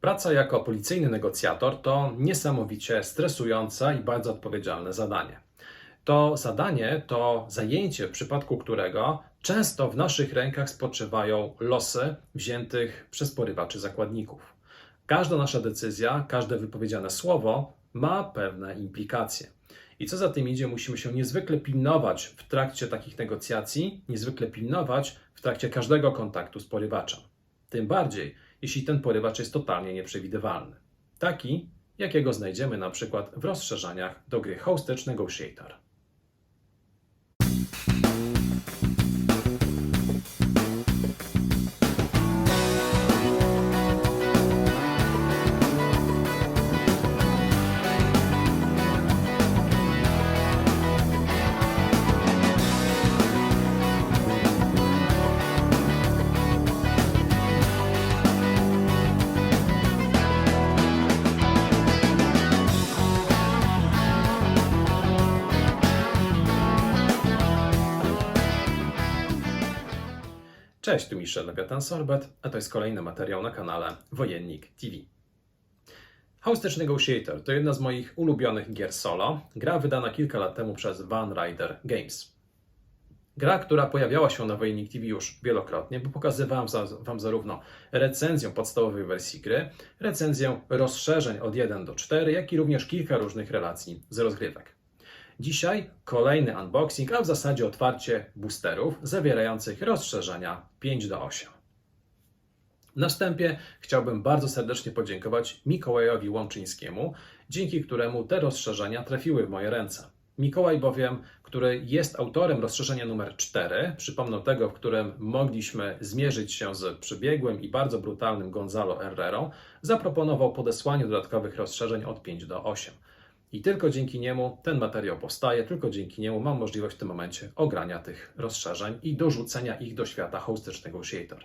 Praca jako policyjny negocjator to niesamowicie stresujące i bardzo odpowiedzialne zadanie. To zadanie to zajęcie, w przypadku którego często w naszych rękach spoczywają losy wziętych przez porywaczy zakładników. Każda nasza decyzja, każde wypowiedziane słowo ma pewne implikacje. I co za tym idzie, musimy się niezwykle pilnować w trakcie takich negocjacji, niezwykle pilnować w trakcie każdego kontaktu z porywaczem. Tym bardziej, jeśli ten porywacz jest totalnie nieprzewidywalny. Taki, jakiego znajdziemy na przykład w rozszerzeniach do gry Hostage Negotiator. Cześć, tu Michel Lewiatan Sorbet, a to jest kolejny materiał na kanale Wojennik TV. Hostage Negotiator to jedna z moich ulubionych gier solo. Gra wydana kilka lat temu przez Van Ryder Games. Gra, która pojawiała się na Wojennik TV już wielokrotnie, bo pokazywałem Wam zarówno recenzję podstawowej wersji gry, recenzję rozszerzeń od 1 do 4, jak i również kilka różnych relacji z rozgrywek. Dzisiaj kolejny unboxing, a w zasadzie otwarcie boosterów zawierających rozszerzenia 5 do 8. Na wstępie chciałbym bardzo serdecznie podziękować Mikołajowi Łączyńskiemu, dzięki któremu te rozszerzenia trafiły w moje ręce. Mikołaj bowiem, który jest autorem rozszerzenia numer 4, przypomnę tego, w którym mogliśmy zmierzyć się z przebiegłym i bardzo brutalnym Gonzalo Herrero, zaproponował podesłanie dodatkowych rozszerzeń od 5 do 8. I tylko dzięki niemu ten materiał powstaje, tylko dzięki niemu mam możliwość w tym momencie ogrania tych rozszerzeń i dorzucenia ich do świata Hostage Negotiator.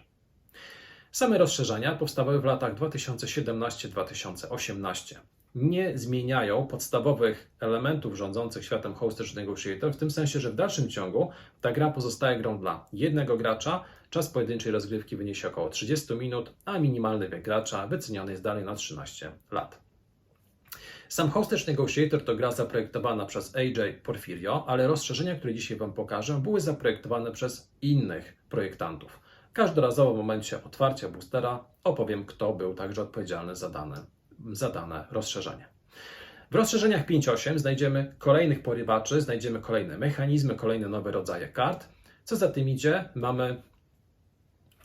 Same rozszerzenia powstawały w latach 2017-2018. Nie zmieniają podstawowych elementów rządzących światem Hostage Negotiator, w tym sensie, że w dalszym ciągu ta gra pozostaje grą dla jednego gracza, czas pojedynczej rozgrywki wyniesie około 30 minut, a minimalny wiek gracza wyceniony jest dalej na 13 lat. Sam Hostage Negotiator to gra zaprojektowana przez AJ Porfirio, ale rozszerzenia, które dzisiaj Wam pokażę, były zaprojektowane przez innych projektantów. Każdorazowo w momencie otwarcia boostera opowiem, kto był także odpowiedzialny za dane, za dane rozszerzenie. W rozszerzeniach 5.8 znajdziemy kolejnych porywaczy, znajdziemy kolejne mechanizmy, kolejne nowe rodzaje kart. Co za tym idzie, mamy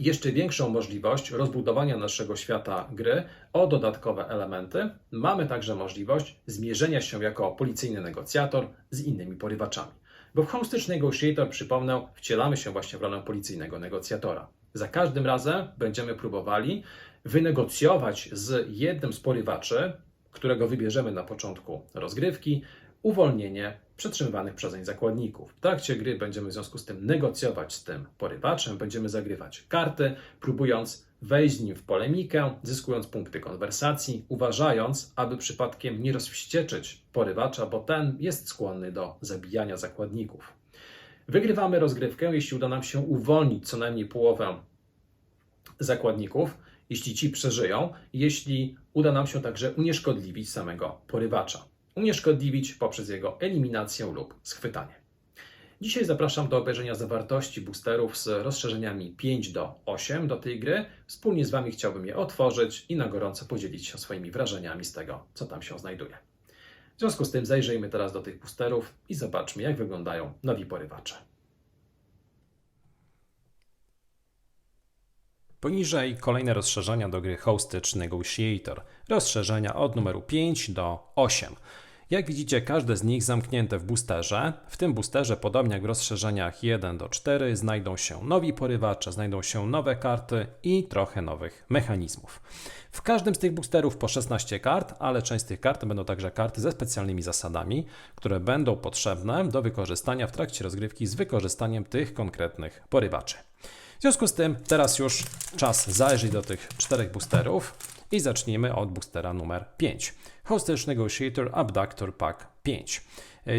jeszcze większą możliwość rozbudowania naszego świata gry o dodatkowe elementy. Mamy także możliwość zmierzenia się jako policyjny negocjator z innymi porywaczami. Bo w Hostage Negotiator, przypomnę, wcielamy się właśnie w rolę policyjnego negocjatora. Za każdym razem będziemy próbowali wynegocjować z jednym z porywaczy, którego wybierzemy na początku rozgrywki, uwolnienie przetrzymywanych przezeń zakładników. W trakcie gry będziemy w związku z tym negocjować z tym porywaczem, będziemy zagrywać karty, próbując wejść z nim w polemikę, zyskując punkty konwersacji, uważając, aby przypadkiem nie rozwścieczyć porywacza, bo ten jest skłonny do zabijania zakładników. Wygrywamy rozgrywkę, jeśli uda nam się uwolnić co najmniej połowę zakładników, jeśli ci przeżyją, jeśli uda nam się także unieszkodliwić samego porywacza unieszkodliwić poprzez jego eliminację lub schwytanie. Dzisiaj zapraszam do obejrzenia zawartości boosterów z rozszerzeniami 5 do 8 do tej gry. Wspólnie z Wami chciałbym je otworzyć i na gorąco podzielić się swoimi wrażeniami z tego, co tam się znajduje. W związku z tym zajrzyjmy teraz do tych boosterów i zobaczmy, jak wyglądają nowi porywacze. Poniżej kolejne rozszerzenia do gry Hostage Negotiator. Rozszerzenia od numeru 5 do 8. Jak widzicie, każde z nich zamknięte w boosterze. W tym boosterze, podobnie jak w rozszerzeniach 1 do 4, znajdą się nowi porywacze, znajdą się nowe karty i trochę nowych mechanizmów. W każdym z tych boosterów po 16 kart, ale część z tych kart będą także karty ze specjalnymi zasadami, które będą potrzebne do wykorzystania w trakcie rozgrywki z wykorzystaniem tych konkretnych porywaczy. W związku z tym teraz już czas zajrzeć do tych czterech boosterów i zacznijmy od boostera numer 5. Hostage Negotiator Abductor Pack 5.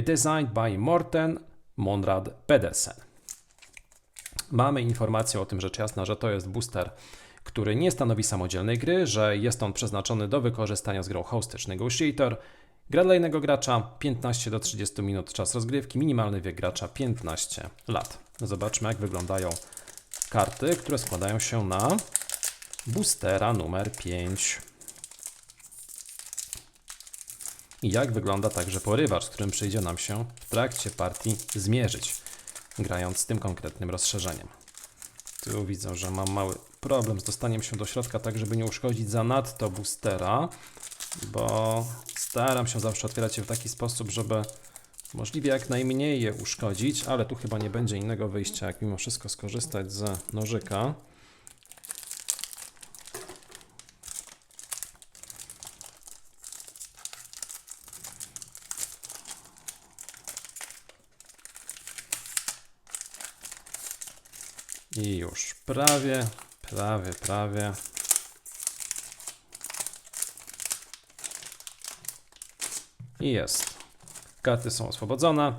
Designed by Morten Monrad Pedersen. Mamy informację o tym rzecz jasna, że to jest booster który nie stanowi samodzielnej gry, że jest on przeznaczony do wykorzystania z grą Hostage Negotiator. Gra dla jednego gracza 15 do 30 minut czas rozgrywki, minimalny wiek gracza 15 lat. Zobaczmy jak wyglądają karty, które składają się na boostera numer 5. I jak wygląda także porywacz, z którym przyjdzie nam się w trakcie partii zmierzyć, grając z tym konkretnym rozszerzeniem. Tu widzę, że mam mały problem z dostaniem się do środka, tak żeby nie uszkodzić zanadto boostera, bo staram się zawsze otwierać je w taki sposób, żeby możliwie jak najmniej je uszkodzić, ale tu chyba nie będzie innego wyjścia, jak mimo wszystko skorzystać z nożyka. I już prawie, prawie, prawie. I jest. Karty są oswobodzone.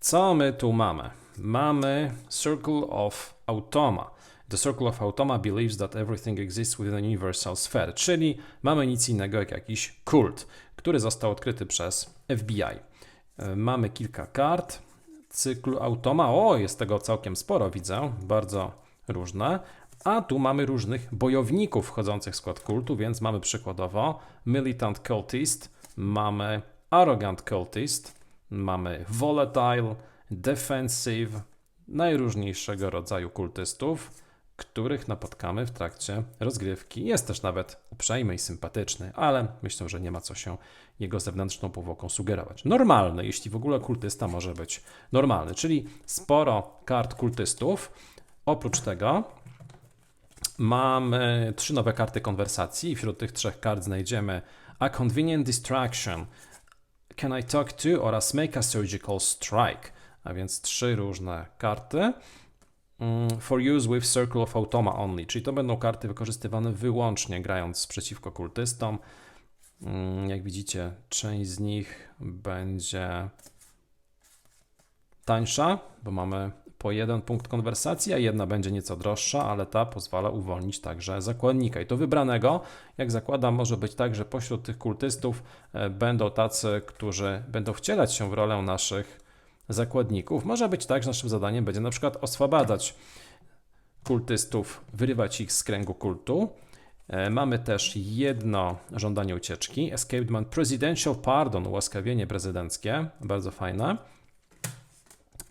Co my tu mamy? Mamy Circle of Automa. The Circle of Automa believes that everything exists within a universal sphere, czyli mamy nic innego jak jakiś kult, który został odkryty przez FBI. E, Mamy kilka kart cyklu Automa. O, jest tego całkiem sporo, widzę, bardzo różne. A tu mamy różnych bojowników wchodzących w skład kultu, więc mamy przykładowo Militant Cultist, mamy Arrogant Cultist, mamy Volatile, Defensive, najróżniejszego rodzaju kultystów, których napotkamy w trakcie rozgrywki. Jest też nawet uprzejmy i sympatyczny, ale myślę, że nie ma co się jego zewnętrzną powłoką sugerować. Normalny, jeśli w ogóle kultysta może być normalny, czyli sporo kart kultystów. Oprócz tego mamy trzy nowe karty konwersacji i wśród tych trzech kart znajdziemy A Convenient Distraction, Can I Talk To oraz Make a Surgical Strike, a więc trzy różne karty. Mm, For use with Circle of Automa only, czyli to będą karty wykorzystywane wyłącznie grając przeciwko kultystom. Mm, Jak widzicie, część z nich będzie tańsza, bo mamy po jeden punkt konwersacji, a jedna będzie nieco droższa, ale ta pozwala uwolnić także zakładnika. I to wybranego, jak zakładam, może być tak, że pośród tych kultystów e, będą tacy, którzy będą wcielać się w rolę naszych zakładników. Może być tak, że naszym zadaniem będzie na przykład oswabadzać kultystów, wyrywać ich z kręgu kultu. E, Mamy też jedno żądanie ucieczki. Escaped Man Presidential Pardon, ułaskawienie prezydenckie, bardzo fajne.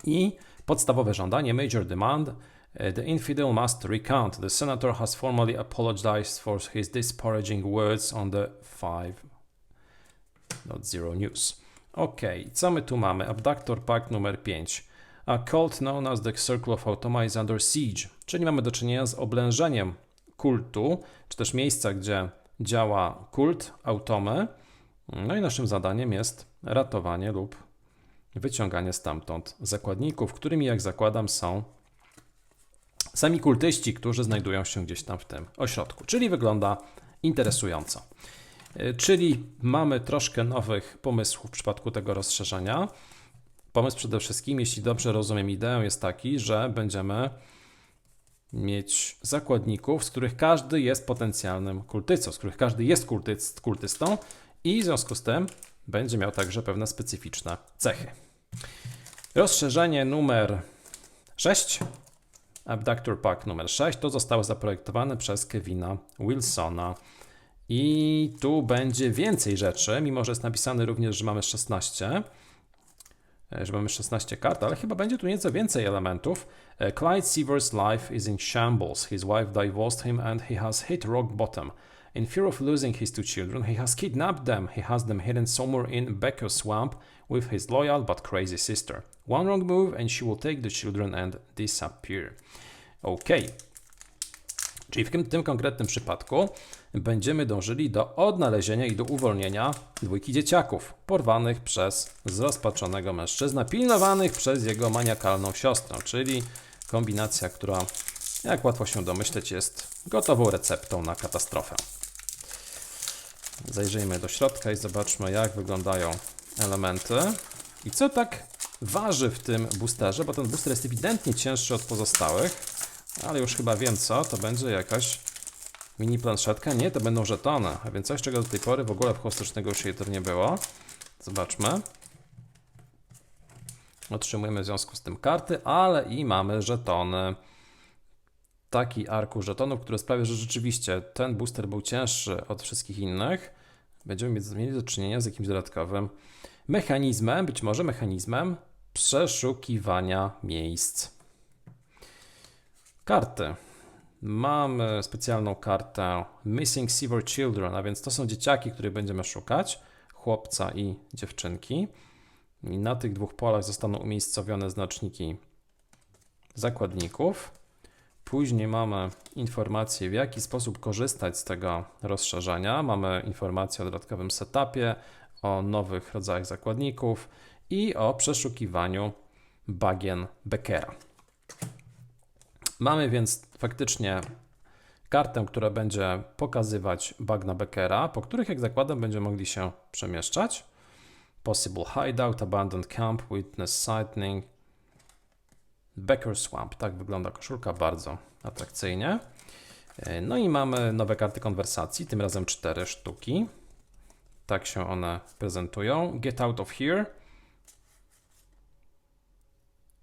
I podstawowe żądanie, major demand, e, the infidel must recount. The senator has formally apologized for his disparaging words on the 5.0 news. Ok, co my tu mamy? Abductor Pack numer 5. A cult known as the Circle of Automa is under siege, czyli mamy do czynienia z oblężeniem kultu, czy też miejsca, gdzie działa kult automy. No i naszym zadaniem jest ratowanie lub wyciąganie stamtąd zakładników, którymi, jak zakładam, są sami kultyści, którzy znajdują się gdzieś tam w tym ośrodku. Czyli wygląda interesująco. Y, Czyli mamy troszkę nowych pomysłów w przypadku tego rozszerzenia. Pomysł przede wszystkim, jeśli dobrze rozumiem ideę, jest taki, że będziemy mieć zakładników, z których każdy jest potencjalnym kultystą, z których każdy jest kultyc- kultystą i w związku z tym będzie miał także pewne specyficzne cechy. Rozszerzenie numer 6, Abductor Pack numer 6, to zostało zaprojektowane przez Kevina Wilsona. I tu będzie więcej rzeczy, mimo że jest napisane również, że mamy 16, e, że mamy 16 kart, ale chyba będzie tu nieco więcej elementów. E, Clyde Seaver's life is in shambles. His wife divorced him and he has hit rock bottom. In fear of losing his two children, he has kidnapped them. He has them hidden somewhere in Becco Swamp with his loyal but crazy sister. One wrong move and she will take the children and disappear. Okej. Czyli w tym, tym konkretnym przypadku będziemy dążyli do odnalezienia i do uwolnienia dwójki dzieciaków porwanych przez zrozpaczonego mężczyznę, pilnowanych przez jego maniakalną siostrę, czyli kombinacja, która, jak łatwo się domyśleć, jest gotową receptą na katastrofę. Zajrzyjmy do środka i zobaczmy, jak wyglądają elementy i co tak waży w tym boosterze, bo ten booster jest ewidentnie cięższy od pozostałych, ale już chyba wiem co, to będzie jakaś Mini planszetka? Nie, to będą żetony, a więc coś, czego do tej pory w ogóle w Hostage Negotiator nie było. Zobaczmy. Otrzymujemy w związku z tym karty, ale i mamy żetony. Taki arkusz żetonów, który sprawia, że rzeczywiście ten booster był cięższy od wszystkich innych. Będziemy mieli do czynienia z jakimś dodatkowym mechanizmem, być może mechanizmem przeszukiwania miejsc. Karty. Mamy specjalną kartę Missing Silver Children, a więc to są dzieciaki, których będziemy szukać, chłopca i dziewczynki. I na tych dwóch polach zostaną umiejscowione znaczniki zakładników. Później mamy informację, w jaki sposób korzystać z tego rozszerzenia. Mamy informację o dodatkowym setupie, o nowych rodzajach zakładników i o przeszukiwaniu bagien Beckera. Mamy więc faktycznie kartę, która będzie pokazywać bagna Beckera, po których, jak zakładam, będziemy mogli się przemieszczać. Possible hideout, abandoned camp, witness sighting, Becker Swamp. Tak wygląda koszulka, bardzo atrakcyjnie. E, No i mamy nowe karty konwersacji, tym razem cztery sztuki. Tak się one prezentują. Get out of here.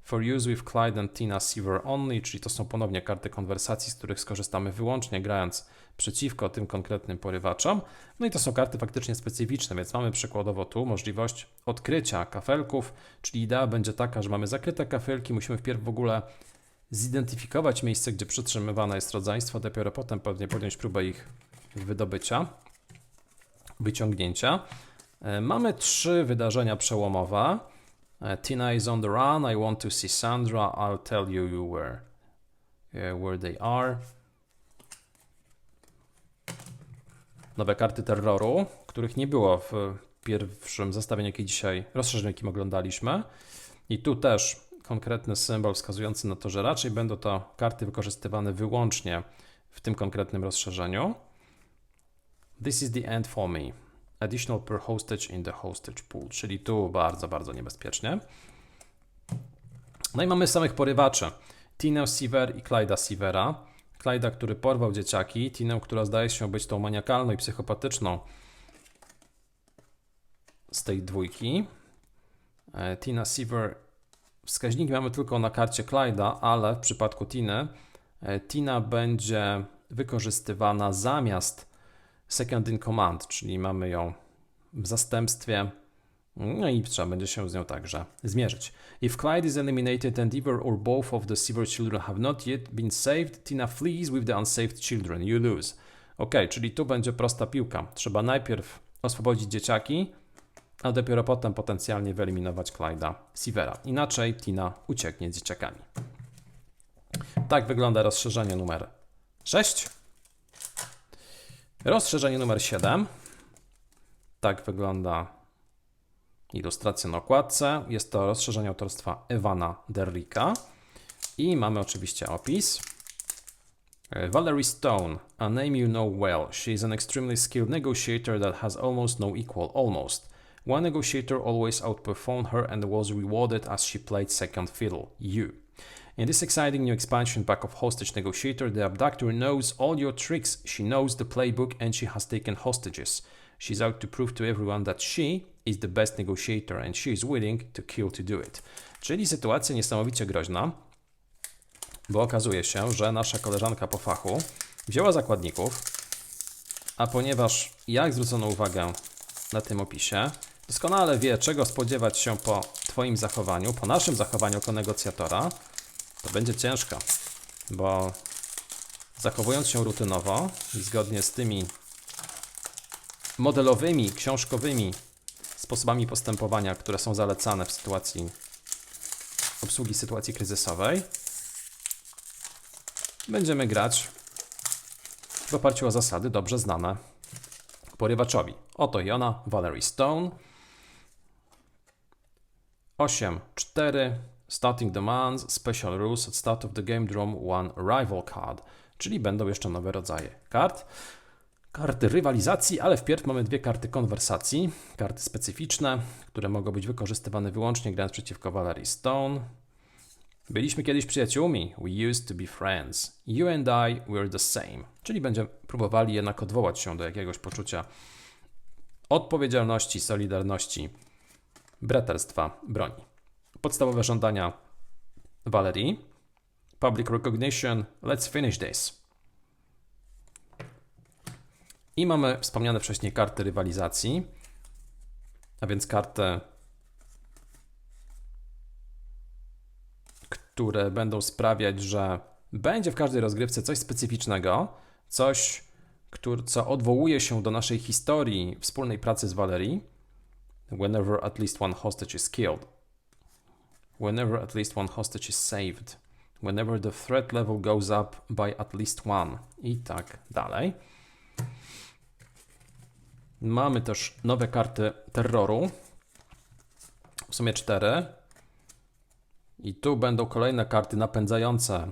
For use with Clyde and Tina Seaver only, czyli to są ponownie karty konwersacji, z których skorzystamy wyłącznie grając przeciwko tym konkretnym porywaczom. No i to są karty faktycznie specyficzne, więc mamy przykładowo tu możliwość odkrycia kafelków, czyli idea będzie taka, że mamy zakryte kafelki, musimy wpierw w ogóle zidentyfikować miejsce, gdzie przetrzymywane jest rodzeństwo, dopiero potem pewnie podjąć próbę ich wydobycia, wyciągnięcia. E, Mamy trzy wydarzenia przełomowe. E, Tina is on the run. I want to see Sandra. I'll tell you you where, e, where they are. Nowe karty terroru, których nie było w pierwszym zestawieniu, jakie dzisiaj, rozszerzeniu, jakim oglądaliśmy. I tu też konkretny symbol wskazujący na to, że raczej będą to karty wykorzystywane wyłącznie w tym konkretnym rozszerzeniu. This is the end for me. Additional per hostage in the hostage pool, czyli tu bardzo, bardzo niebezpiecznie. No i mamy samych porywaczy. Tinę Seaver i Clyda Seavera. Clyda, który porwał dzieciaki, Tinę, która zdaje się być tą maniakalną i psychopatyczną z tej dwójki. E, Tina Seaver, wskaźniki mamy tylko na karcie Clyda, ale w przypadku Tiny, e, Tina będzie wykorzystywana zamiast second in command, czyli mamy ją w zastępstwie. No i trzeba będzie się z nią także zmierzyć. If Clyde is eliminated and either or both of the Seaver children have not yet been saved, Tina flees with the unsaved children. You lose. Ok, czyli tu będzie prosta piłka. Trzeba najpierw oswobodzić dzieciaki, a dopiero potem potencjalnie wyeliminować Clyda Seavera. Inaczej Tina ucieknie z dzieciakami. Tak wygląda rozszerzenie numer 6. Rozszerzenie numer 7. Tak wygląda ilustracja na okładce. Jest to rozszerzenie autorstwa Ewana Derricka. I mamy oczywiście opis. E, Valerie Stone, a name you know well. She is an extremely skilled negotiator that has almost no equal. Almost. One negotiator always outperformed her and was rewarded as she played second fiddle. You. In this exciting new expansion pack of Hostage Negotiator, the abductor knows all your tricks, she knows the playbook, and she has taken hostages. She's out to prove to everyone that she is the best negotiator and she is willing to kill to do it. Czyli sytuacja niesamowicie groźna, bo okazuje się, że nasza koleżanka po fachu wzięła zakładników, a ponieważ jak zwrócono uwagę na tym opisie, doskonale wie, czego spodziewać się po Twoim zachowaniu, po naszym zachowaniu jako negocjatora, to będzie ciężko, bo zachowując się rutynowo i zgodnie z tymi modelowymi, książkowymi sposobami postępowania, które są zalecane w sytuacji obsługi sytuacji kryzysowej, będziemy grać w oparciu o zasady dobrze znane porywaczowi. Oto i ona, Valerie Stone. 8, 4, Starting Demands, Special Rules at start of the game, draw one Rival Card, czyli będą jeszcze nowe rodzaje kart. Karty rywalizacji, ale wpierw mamy dwie karty konwersacji, karty specyficzne, które mogą być wykorzystywane wyłącznie grając przeciwko Valerie Stone. Byliśmy kiedyś przyjaciółmi. We used to be friends. You and I were the same. Czyli będziemy próbowali jednak odwołać się do jakiegoś poczucia odpowiedzialności, solidarności, braterstwa, broni. Podstawowe żądania Valerii. Public recognition. Let's finish this. I mamy wspomniane wcześniej karty rywalizacji, a więc karty, które będą sprawiać, że będzie w każdej rozgrywce coś specyficznego, coś, co odwołuje się do naszej historii wspólnej pracy z Valerii. Whenever at least one hostage is killed. Whenever at least one hostage is saved. Whenever the threat level goes up by at least one. I tak dalej. Mamy też nowe karty terroru. W sumie cztery. I tu będą kolejne karty napędzające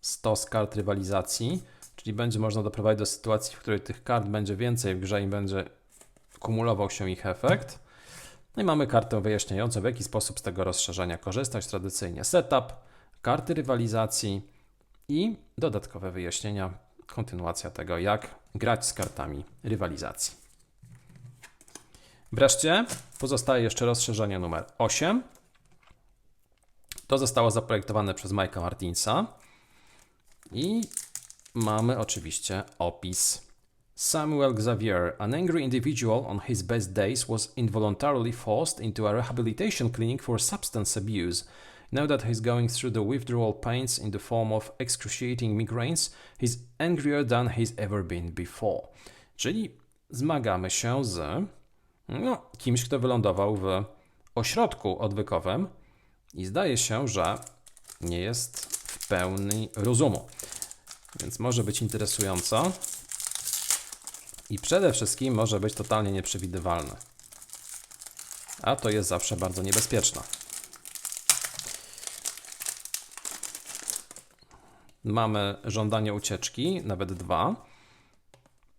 stos kart rywalizacji, czyli będzie można doprowadzić do sytuacji, w której tych kart będzie więcej w grze i będzie kumulował się ich efekt. No i mamy kartę wyjaśniającą, w jaki sposób z tego rozszerzenia korzystać. Tradycyjnie setup, karty rywalizacji i dodatkowe wyjaśnienia, kontynuacja tego, jak grać z kartami rywalizacji. Wreszcie pozostaje jeszcze rozszerzenie numer 8. To zostało zaprojektowane przez Mike'a Martinsa i mamy oczywiście opis. Samuel Xavier, an angry individual on his best days, was involuntarily forced into a rehabilitation clinic for substance abuse. Now that he's going through the withdrawal pains in the form of excruciating migraines, he's angrier than he's ever been before. Czyli zmagamy się z no, kimś, kto wylądował w ośrodku odwykowym i zdaje się, że nie jest w pełni rozumu. Więc może być interesująco i przede wszystkim może być totalnie nieprzewidywalne. A to jest zawsze bardzo niebezpieczne. Mamy żądanie ucieczki, nawet dwa.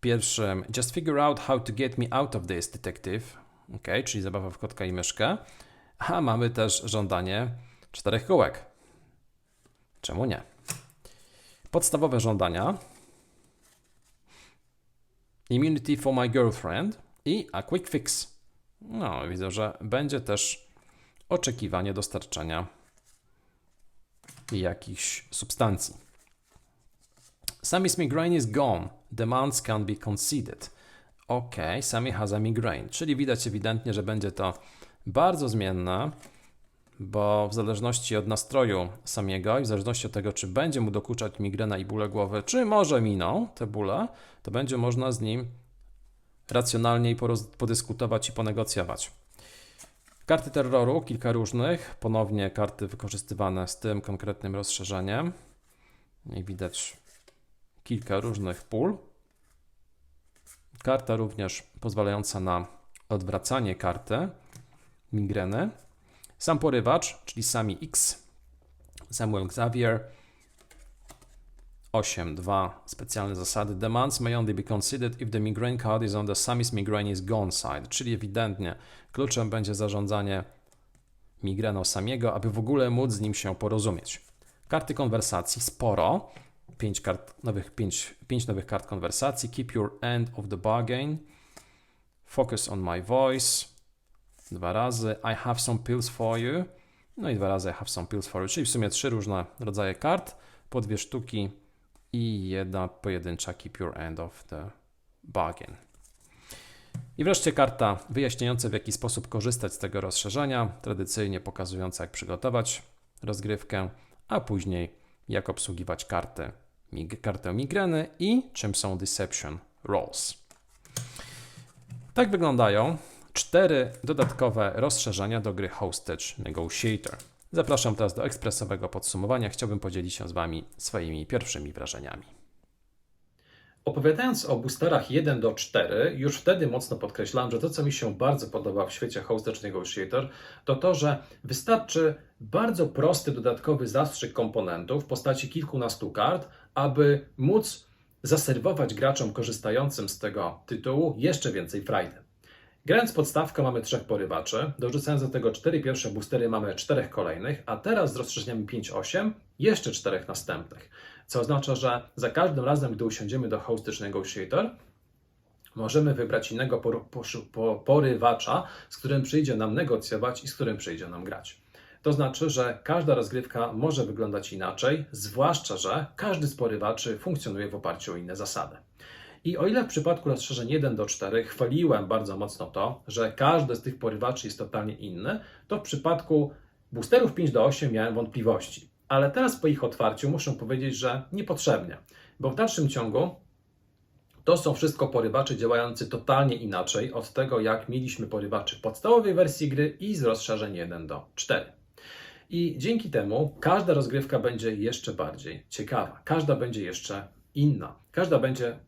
Pierwszym, just figure out how to get me out of this, detective. Ok, czyli zabawa w kotka i myszkę. A mamy też żądanie czterech kółek. Czemu nie? Podstawowe żądania. Immunity for my girlfriend i a quick fix. No, widzę, że będzie też oczekiwanie dostarczenia jakichś substancji. Sammy's migraine is gone. Demands can be conceded. Ok, Sammy has a migraine, czyli widać ewidentnie, że będzie to bardzo zmienne, bo w zależności od nastroju Samiego i w zależności od tego, czy będzie mu dokuczać migrena i bóle głowy, czy może miną te bóle, to będzie można z nim racjonalniej podyskutować i ponegocjować. Karty terroru, kilka różnych, ponownie karty wykorzystywane z tym konkretnym rozszerzeniem. I widać kilka różnych pól. Karta również pozwalająca na odwracanie karty migreny. Sam porywacz, czyli sami X, Samuel Xavier, 8.2 specjalne zasady. Demands may only be considered if the migraine card is on the Sammy's migraine is gone side, czyli ewidentnie kluczem będzie zarządzanie migreną Samiego, aby w ogóle móc z nim się porozumieć. Karty konwersacji sporo. 5 kart, nowych, 5, 5 nowych kart konwersacji. Keep your end of the bargain. Focus on my voice. Dwa razy. I have some pills for you. No i dwa razy I have some pills for you. Czyli w sumie trzy różne rodzaje kart. Po dwie sztuki i jedna pojedyncza Keep your end of the bargain. I wreszcie karta wyjaśniająca, w jaki sposób korzystać z tego rozszerzenia, tradycyjnie pokazująca, jak przygotować rozgrywkę, a później jak obsługiwać karty kartę migreny i czym są Deception Rolls. Tak wyglądają cztery dodatkowe rozszerzenia do gry Hostage Negotiator. Zapraszam teraz do ekspresowego podsumowania. Chciałbym podzielić się z Wami swoimi pierwszymi wrażeniami. Opowiadając o boosterach 1 do 4, już wtedy mocno podkreślałem, że to, co mi się bardzo podoba w świecie Hostage Negotiator, to to, że wystarczy bardzo prosty dodatkowy zastrzyk komponentów w postaci kilkunastu kart, aby móc zaserwować graczom korzystającym z tego tytułu jeszcze więcej frajdy. Grając podstawkę mamy trzech porywaczy, dorzucając do tego cztery pierwsze boostery mamy czterech kolejnych, a teraz z rozszerzeniami 5-8 jeszcze czterech następnych. Co oznacza, że za każdym razem, gdy usiądziemy do Hostage Negotiator, możemy wybrać innego porywacza, z którym przyjdzie nam negocjować i z którym przyjdzie nam grać. To znaczy, że każda rozgrywka może wyglądać inaczej, zwłaszcza, że każdy z porywaczy funkcjonuje w oparciu o inne zasady. I o ile w przypadku rozszerzeń 1 do 4 chwaliłem bardzo mocno to, że każdy z tych porywaczy jest totalnie inny, to w przypadku boosterów 5 do 8 miałem wątpliwości. Ale teraz po ich otwarciu muszę powiedzieć, że niepotrzebnie, bo w dalszym ciągu to są wszystko porywacze działający totalnie inaczej od tego, jak mieliśmy porywaczy w podstawowej wersji gry i z rozszerzeń 1 do 4. I dzięki temu każda rozgrywka będzie jeszcze bardziej ciekawa, każda będzie jeszcze inna, każda będzie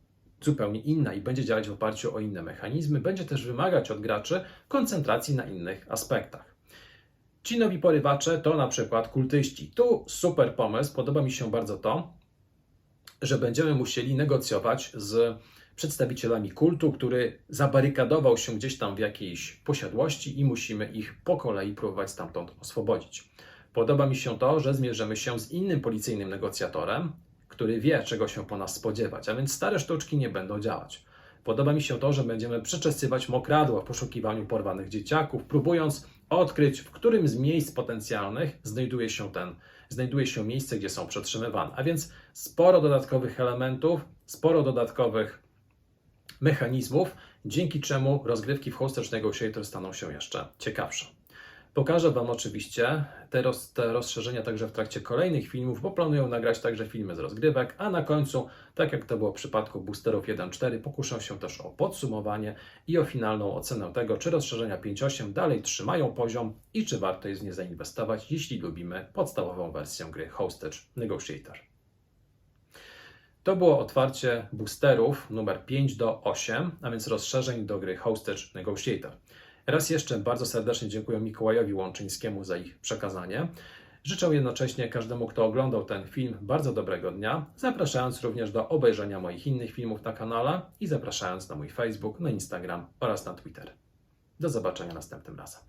zupełnie inna i będzie działać w oparciu o inne mechanizmy, będzie też wymagać od graczy koncentracji na innych aspektach. Ci nowi porywacze to na przykład kultyści. Tu super pomysł, podoba mi się bardzo to, że będziemy musieli negocjować z przedstawicielami kultu, który zabarykadował się gdzieś tam w jakiejś posiadłości i musimy ich po kolei próbować stamtąd oswobodzić. Podoba mi się to, że zmierzymy się z innym policyjnym negocjatorem, który wie, czego się po nas spodziewać, a więc stare sztuczki nie będą działać. Podoba mi się to, że będziemy przeczesywać mokradła w poszukiwaniu porwanych dzieciaków, próbując odkryć, w którym z miejsc potencjalnych znajduje się ten, znajduje się miejsce, gdzie są przetrzymywane. A więc sporo dodatkowych elementów, sporo dodatkowych mechanizmów, dzięki czemu rozgrywki w Hostage Negotiator staną się jeszcze ciekawsze. Pokażę Wam oczywiście te, roz, te rozszerzenia także w trakcie kolejnych filmów, bo planuję nagrać także filmy z rozgrywek, a na końcu, tak jak to było w przypadku boosterów 1.4, pokuszę się też o podsumowanie i o finalną ocenę tego, czy rozszerzenia 5.8 dalej trzymają poziom i czy warto jest w nie zainwestować, jeśli lubimy podstawową wersję gry Hostage Negotiator. To było otwarcie boosterów numer 5 do 8, a więc rozszerzeń do gry Hostage Negotiator. Raz jeszcze bardzo serdecznie dziękuję Mikołajowi Łączyńskiemu za ich przekazanie. Życzę jednocześnie każdemu, kto oglądał ten film, bardzo dobrego dnia, zapraszając również do obejrzenia moich innych filmów na kanale i zapraszając na mój Facebook, na Instagram oraz na Twitter. Do zobaczenia następnym razem.